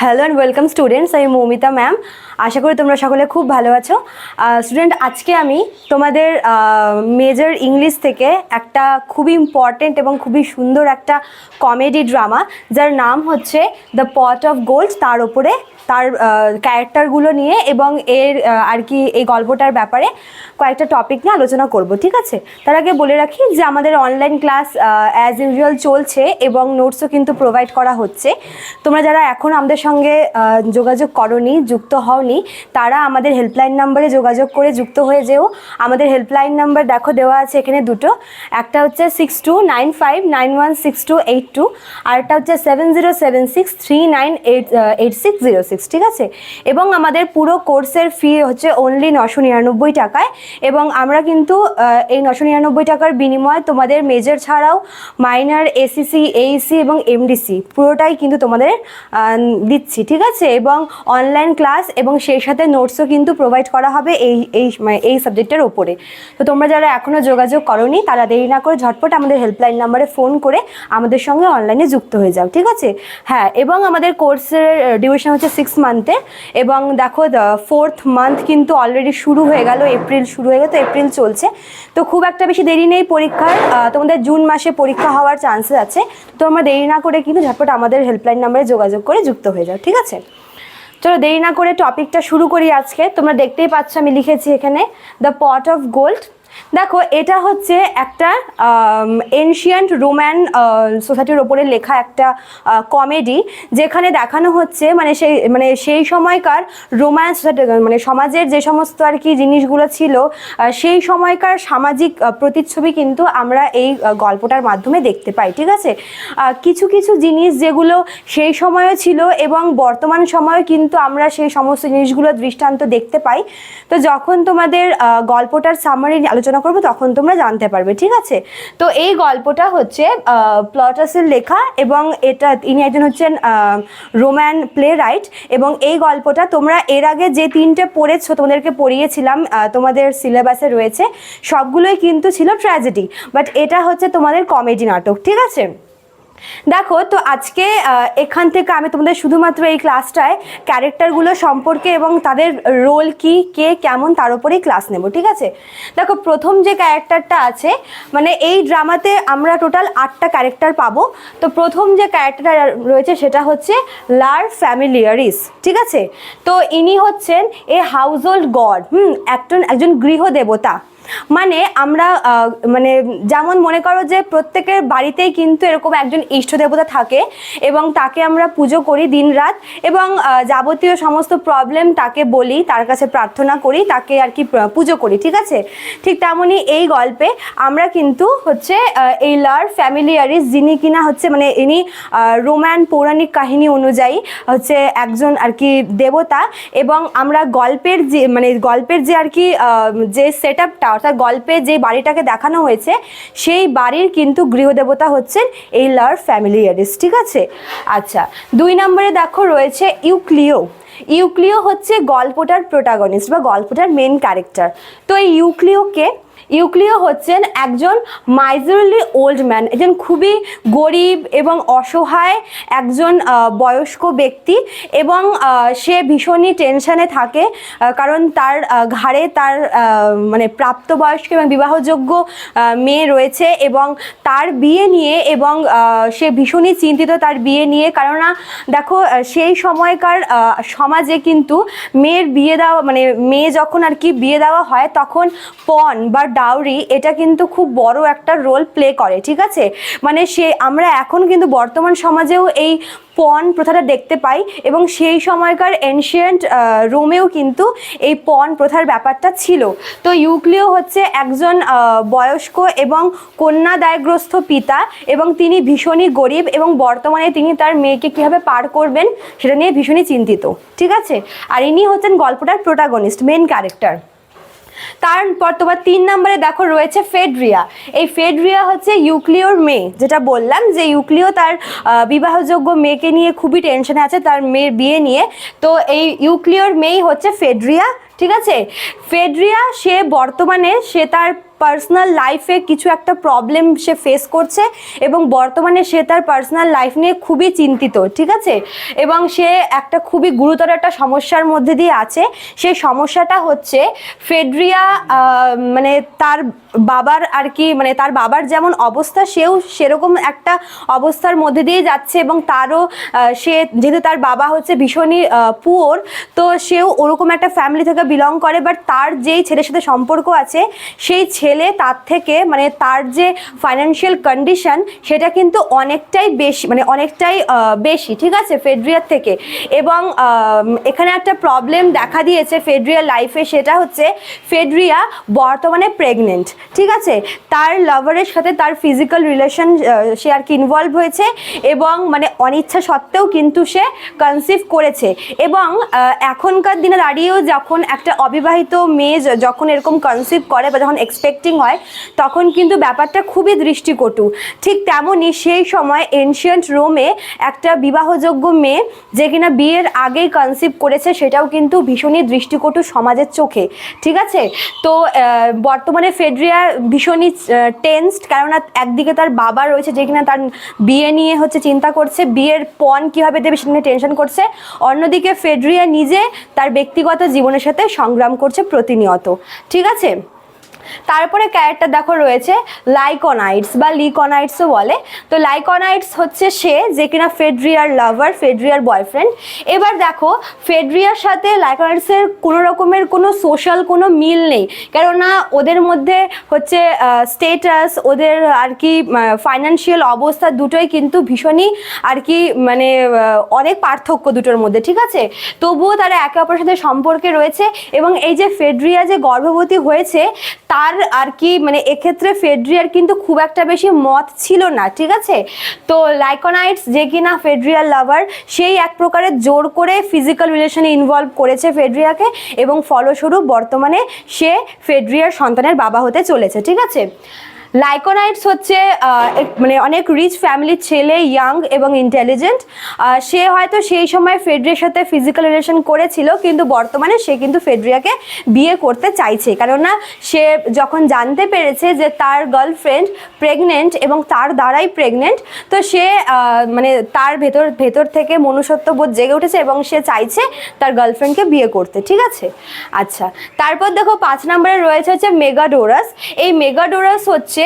Hello and welcome students আমি Moumita ma'am আশা করি তোমরা সকলে খুব ভালো আছো। স্টুডেন্ট আজকে আমি তোমাদের মেজর ইংলিশ থেকে একটা খুবই ইম্পর্টেন্ট এবং খুবই সুন্দর একটা কমেডি ড্রামা যার নাম হচ্ছে দ্য পট অফ গোল্ড তার ওপরে তার ক্যারেক্টারগুলো নিয়ে এবং এর আর কি এই গল্পটার ব্যাপারে কয়েকটা টপিক নিয়ে আলোচনা করব, ঠিক আছে? তার আগে বলে রাখি যে আমাদের অনলাইন ক্লাস অ্যাজ ইউজুয়াল চলছে এবং নোটসও কিন্তু প্রোভাইড করা হচ্ছে। তোমরা যারা এখন আমাদের সঙ্গে যোগাযোগ করনি, যুক্ত হওনি, তারা আমাদের হেল্পলাইন নাম্বারে যোগাযোগ করে যুক্ত হয়ে যেও। আমাদের হেল্পলাইন নাম্বার দেখো দেওয়া আছে এখানে দুটো। একটা হচ্ছে six two nine five nine one six two eight two আর একটা হচ্ছে seven zero seven six three nine eight eight six zero six ঠিক আছে? এবং আমাদের পুরো কোর্সের ফি হচ্ছে অনলি নশো নিরানব্বই টাকায়। এবং আমরা কিন্তু এই নশো নিরানব্বই টাকার বিনিময়ে তোমাদের মেজর ছাড়াও মাইনার এসিসি এইসি এবং এমডিসি পুরোটাই কিন্তু তোমাদের দিচ্ছি ঠিক আছে? এবং অনলাইন ক্লাস এবং সেই সাথে নোটসও কিন্তু প্রোভাইড করা হবে এই এই মানে এই সাবজেক্টের ওপরে। তো তোমরা যারা এখনও যোগাযোগ করনি, তারা দেরি না করে ঝটপট আমাদের হেল্পলাইন নাম্বারে ফোন করে আমাদের সঙ্গে অনলাইনে যুক্ত হয়ে যাও, ঠিক আছে? হ্যাঁ এবং আমাদের কোর্সের ডিউরেশন হচ্ছে সিক্স মান্থের এবং দেখো ফোর্থ মান্থ কিন্তু অলরেডি শুরু হয়ে গেল এপ্রিল শুরু হয়ে গেল, তো এপ্রিল চলছে। তো খুব একটা বেশি দেরি নেই পরীক্ষার তোমাদের জুন মাসে পরীক্ষা হওয়ার চান্সেস আছে। তো আমরা দেরি না করে কিন্তু ঝটপট আমাদের হেল্পলাইন নাম্বারে যোগাযোগ করে যুক্ত হয়ে যাও, ঠিক আছে? চলো দেরি না করে টপিকটা শুরু করি আজকে। তোমরা দেখতেই পাচ্ছ আমি লিখেছি এখানে দ্য পট অফ গোল্ড দেখো, এটা হচ্ছে একটা এনশিয়ান্ট রোম্যান সোসাইটির ওপরে লেখা একটা কমেডি যেখানে দেখানো হচ্ছে মানে সেই মানে সেই সময়কার রোম্যান সোসাইটি মানে সমাজের যে সমস্ত আর কি জিনিসগুলো ছিল সেই সময়কার সামাজিক প্রতিচ্ছবি কিন্তু আমরা এই গল্পটার মাধ্যমে দেখতে পাই, ঠিক আছে? কিছু কিছু জিনিস যেগুলো সেই সময়ও ছিল এবং বর্তমান সময়ে কিন্তু আমরা সেই সমস্ত জিনিসগুলো দৃষ্টান্ত দেখতে পাই। তো যখন তোমাদের গল্পটার সামারি আলোচনা করব, তখন তোমরা জানতে পারবে, ঠিক আছে? তো এই গল্পটা হচ্ছে প্লটাসের লেখা এবং এটা ইনি একজন হচ্ছেন রোম্যান প্লে রাইট এবং এই গল্পটা তোমরা এর আগে যে তিনটে পড়েছো, তোমাদেরকে পড়িয়েছিলাম তোমাদের সিলেবাসে রয়েছে, সবগুলোই কিন্তু ছিল ট্র্যাজেডি বাট এটা হচ্ছে তোমাদের কমেডি নাটক, ঠিক আছে? দেখো, তো আজকে এখান থেকে আমি তোমাদের শুধুমাত্র এই ক্লাসটায় ক্যারেক্টারগুলো সম্পর্কে এবং তাদের রোল কি, কে কেমন, তার উপরেই ক্লাস নেব, ঠিক আছে? দেখো, প্রথম যে ক্যারেক্টারটা আছে মানে এই ড্রামাতে আমরা টোটাল আটটা ক্যারেক্টার পাবো। তো প্রথম যে ক্যারেক্টারটা রয়েছে সেটা হচ্ছে লার ফ্যামিলিয়ারিস, ঠিক আছে? তো ইনি হচ্ছেন a household god hmm, একজন একজন গৃহদেবতা। মানে আমরা মানে যেমন মনে করো যে প্রত্যেকের বাড়িতেই কিন্তু এরকম একজন ইষ্ট দেবতা থাকে এবং তাকে আমরা পুজো করি দিন রাত এবং যাবতীয় সমস্ত প্রবলেম তাকে বলি, তার কাছে প্রার্থনা করি, তাকে আর কি পুজো করি, ঠিক আছে? ঠিক তেমনই এই গল্পে আমরা কিন্তু হচ্ছে এই লার ফ্যামিলিয়ারিস যিনি কিনা হচ্ছে মানে ইনি রোম্যান পৌরাণিক কাহিনী অনুযায়ী হচ্ছে একজন আর কি দেবতা এবং আমরা গল্পের যে মানে গল্পের যে আর কি যে সেট আপটা অর্থাৎ গল্পে যে বাড়িটাকে দেখানো হয়েছে, সেই বাড়ির কিন্তু গৃহদেবতা হচ্ছেন এই লার ফ্যামিলিয়ারিস ঠিক আছে? আচ্ছা দুই নম্বরে দেখো রয়েছে ইউক্লিও। ইউক্লিও হচ্ছে গল্পটার প্রোটাগনিস্ট বা গল্পটার মেন ক্যারেক্টার তো এই ইউক্লিওকে ইউক্লিও হচ্ছেন একজন মাইজরলি ওল্ড ম্যান, একজন খুবই গরিব এবং অসহায় একজন বয়স্ক ব্যক্তি এবং সে ভীষণই টেনশানে থাকে কারণ তার ঘাড়ে তার মানে প্রাপ্তবয়স্ক এবং বিবাহযোগ্য মেয়ে রয়েছে এবং তার বিয়ে নিয়ে এবং সে ভীষণই চিন্তিত তার বিয়ে নিয়ে, কেননা দেখো সেই সময়কার সমাজে কিন্তু মেয়ের বিয়ে দেওয়া মানে মেয়ে যখন আর কি বিয়ে দেওয়া হয়, তখন পণ বা ডাউরি এটা কিন্তু খুব বড় একটা রোল প্লে করে, ঠিক আছে? মানে সে, আমরা এখন কিন্তু বর্তমান সমাজেও এই পণ প্রথাটা দেখতে পাই এবং সেই সময়কার এনশিয়েন্ট রোমেও কিন্তু এই পণ প্রথার ব্যাপারটা ছিল। তো ইউক্লিও হচ্ছে একজন বয়স্ক এবং কন্যা দায়গ্রস্ত পিতা এবং তিনি ভীষণই গরিব এবং বর্তমানে তিনি তার মেয়েকে কীভাবে পার করবেন সেটা নিয়ে ভীষণই চিন্তিত, ঠিক আছে? আর ইনি হচ্ছেন গল্পটার প্রোটাগনিস্ট মেন ক্যারেক্টার তারপর তোমার তিন নম্বরে দেখো রয়েছে ফেডরিয়া। এই ফেডরিয়া হচ্ছে ইউক্লিওর মেয়ে, যেটা বললাম যে ইউক্লিও তার বিবাহযোগ্য মেয়েকে নিয়ে খুবই টেনশনে আছে, তার মেয়ের বিয়ে নিয়ে। তো এই ইউক্লিওর মেয়েই হচ্ছে ফেডরিয়া, ঠিক আছে? ফেডরিয়া সে বর্তমানে সে তার পার্সোনাল লাইফে কিছু একটা প্রবলেম সে ফেস করছে এবং বর্তমানে সে তার পার্সোনাল লাইফ নিয়ে খুবই চিন্তিত, ঠিক আছে? এবং সে একটা খুবই গুরুতর একটা সমস্যার মধ্যে দিয়ে আছে। সেই সমস্যাটা হচ্ছে ফেডরিয়া মানে তার বাবার আর কি মানে তার বাবার যেমন অবস্থা, সেও সেরকম একটা অবস্থার মধ্যে দিয়ে যাচ্ছে এবং তারও সে যেহেতু তার বাবা হচ্ছে ভীষণই পুয়োর তো সেও ওরকম একটা ফ্যামিলি থেকে বিলং করে বাট তার যেই ছেলের সাথে সম্পর্ক আছে, সেই ছেলে তার থেকে মানে তার যে ফাইন্যান্সিয়াল কন্ডিশন সেটা কিন্তু অনেকটাই বেশি মানে অনেকটাই বেশি, ঠিক আছে? ফেডরিয়ার থেকে। এবং এখানে একটা প্রবলেম দেখা দিয়েছে ফেডরিয়ার লাইফে সেটা হচ্ছে ফেডরিয়া বর্তমানে প্রেগনেন্ট ঠিক আছে? তার লাভারের সাথে তার ফিজিক্যাল রিলেশন সে আর কি ইনভলভ হয়েছে এবং মানে অনিচ্ছা সত্ত্বেও কিন্তু সে কনসিভ করেছে। এবং এখনকার দিনে দাঁড়িয়েও যখন একটা অবিবাহিত মেয়ে যখন এরকম কনসিভ করে বা যখন এক্সপেক্টিং হয়, তখন কিন্তু ব্যাপারটা খুবই দৃষ্টিকটু। ঠিক তেমনই সেই সময় এনশিয়েন্ট রোমে একটা বিবাহযোগ্য মেয়ে, যে কিনা বিয়ের আগেই কনসিভ করেছে, সেটাও কিন্তু ভীষণই দৃষ্টিকটু সমাজের চোখে। ঠিক আছে? তো বর্তমানে ফেডরিয়া ভীষণই টেন্সড কেননা একদিকে তার বাবা রয়েছে, যে কিনা তার বিয়ে নিয়ে হচ্ছে চিন্তা করছে, বিয়ের পণ কীভাবে দেবে সেটা টেনশন করছে। অন্যদিকে ফেডরিয়া নিজে তার ব্যক্তিগত জীবনের সাথে সংগ্রাম করছে প্রতিনিয়ত। ঠিক আছে? তারপরে ক্যারেক্টার দেখো রয়েছে লাইকনাইটস বা লিকনাইটসও বলে। তো লাইকনাইটস হচ্ছে সে যে কিনা ফেডরিয়ার লাভার ফেডরিয়ার বয়ফ্রেন্ড এবার দেখো ফেডরিয়ার সাথে লাইকনাইটসের কোনো রকমের কোনো সোশ্যাল কোনো মিল নেই। কেননা ওদের মধ্যে হচ্ছে স্টেটাস ওদের আর কি ফাইন্যান্সিয়াল অবস্থা দুটোই কিন্তু ভীষণই আর কি মানে অনেক পার্থক্য দুটোর মধ্যে, ঠিক আছে? তবুও তারা একে অপরের সাথে সম্পর্কে রয়েছে এবং এই যে ফেডরিয়া যে গর্ভবতী হয়েছে তার আর কি মানে এক্ষেত্রে ফেড্রিয়ার কিন্তু খুব একটা বেশি মত ছিল না, ঠিক আছে? তো লাইকোনাইটস যে কিনা ফেড্রিয়ার লাভার, সেই এক প্রকারের জোর করে ফিজিক্যাল রিলেশনে ইনভলভ করেছে ফেড্রিয়াকে এবং ফলস্বরূপ বর্তমানে সে ফেড্রিয়ার সন্তানের বাবা হতে চলেছে, ঠিক আছে? লাইকোনাইটস হচ্ছে মানে অনেক রিচ ফ্যামিলির ছেলে ইয়াং এবং ইন্টেলিজেন্ট সে হয়তো সেই সময় ফেডরিয়ার সাথে ফিজিক্যাল রিলেশন করেছিল, কিন্তু বর্তমানে সে কিন্তু ফেডরিয়াকে বিয়ে করতে চাইছে। কেননা সে যখন জানতে পেরেছে যে তার গার্লফ্রেন্ড প্রেগনেন্ট এবং তার দ্বারাই প্রেগনেন্ট তো সে মানে তার ভেতর ভেতর থেকে মনুষ্যত্ববোধ জেগে উঠেছে এবং সে চাইছে তার গার্লফ্রেন্ডকে বিয়ে করতে, ঠিক আছে? আচ্ছা তারপর দেখো পাঁচ নম্বরে রয়েছে হচ্ছে মেগাডোরাস এই মেগাডোরাস হচ্ছে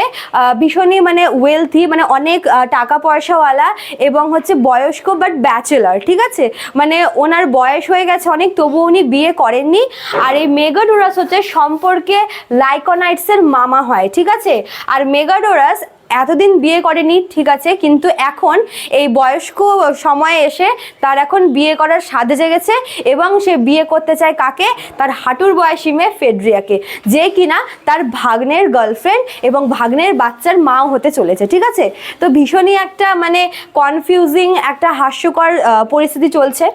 ভীষণই মানে ওয়েলথি মানে অনেক টাকা পয়সাওয়ালা এবং হচ্ছে বয়স্ক বাট ব্যাচেলার ঠিক আছে? মানে ওনার বয়স হয়ে গেছে অনেক তবু উনি বিয়ে করেননি। আর এই মেগাডোরাস হচ্ছে সম্পর্কে লাইকোনাইটসের মামা হয়, ঠিক আছে? আর মেগাডোরাস এতদিন বিয়ে করেনি, ঠিক আছে, কিন্তু এখন এই বয়স্ক সময়ে এসে তার এখন বিয়ে করার সাধে জেগেছে এবং সে বিয়ে করতে চায় কাকে? তার হাঁটুর বয়সী মেয়ে ফেডরিয়াকে, যে কিনা তার ভাগ্নের গার্লফ্রেন্ড এবং ভাগ্নের বাচ্চার মাও হতে চলেছে, ঠিক আছে? তো ভীষণই একটা মানে কনফিউজিং একটা হাস্যকর পরিস্থিতি চলছে।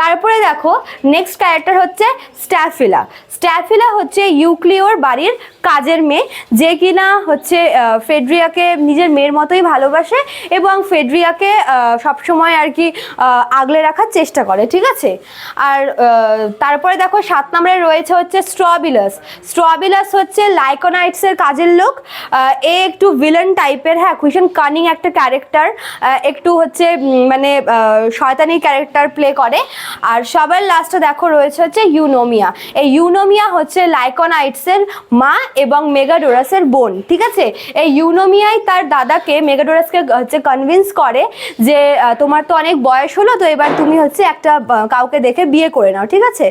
তারপরে দেখো নেক্সট ক্যারেক্টার হচ্ছে স্ট্যাফিলা স্ট্যাফিলা হচ্ছে ইউক্লিওর বাড়ির কাজের মেয়ে, যে কিনা হচ্ছে ফেডরিয়াকে নিজের মেয়ের মতোই ভালোবাসে এবং ফেডরিয়াকে সবসময় আর কি আগলে রাখার চেষ্টা করে, ঠিক আছে? আর তারপরে দেখো সাত নম্বরে রয়েছে হচ্ছে স্ট্রবিলাস স্ট্রবিলাস হচ্ছে লাইকোনাইটসের কাজের লোক। এ একটু ভিলেন টাইপের হ্যাঁ ভীষণ কানিং একটা ক্যারেক্টার একটু হচ্ছে মানে শয়তানি ক্যারেক্টার প্লে করে। আর সবার লাস্টে দেখো রয়েছে হচ্ছে ইউনোমিয়া এই ইউনোমিয়া হচ্ছে লাইকোনাইটসের মা এবং মেগাডোরাসের বোন, ঠিক আছে? এই ইউনোমিয়াই তার দাদাকে মেগাডোরাসকে হচ্ছে কনভিন্স করে যে তোমার তো অনেক বয়স হলো, তো এবার তুমি হচ্ছে একটা কাউকে দেখে বিয়ে করে নাও, ঠিক আছে?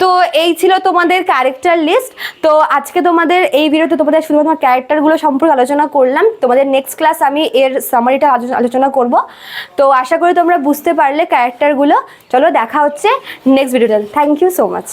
তো এই ছিল তোমাদের ক্যারেক্টার লিস্ট তো আজকে তোমাদের এই ভিডিওতে তোমাদের শুধুমাত্র ক্যারেক্টারগুলো সম্পর্কে আলোচনা করলাম। তোমাদের নেক্সট ক্লাস আমি এর সামারিটা আলোচনা করব। তো আশা করি তোমরা বুঝতে পারলে ক্যারেক্টারগুলো চলো দেখা হচ্ছে নেক্সট ভিডিওতে থ্যাংক ইউ সো মাচ